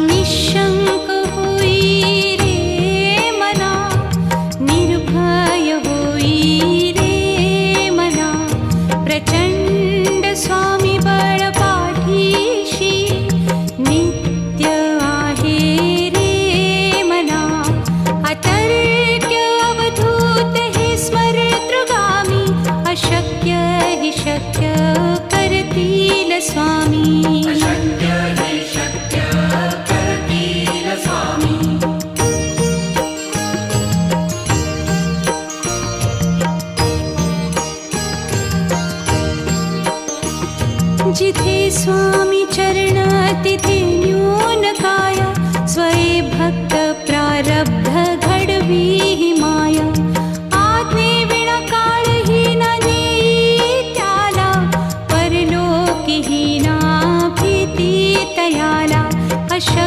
निशङ्क होई रे मना निर्भय होई रे मना प्रचंड स्वामी बलपाठीषी नित्यमाहि रे मना अतर्क्य अवधूत अतर्क्यवधूते स्मरद्रवामि अशक्य ही शक्य करतिल स्वामी जिथे स्वामी चरणातिथे न्यून काया स्वय भक्त प्रारब्ध घडवी ही माया आज्ञे विणा त्याला परलोकही ना भीती तयाला अश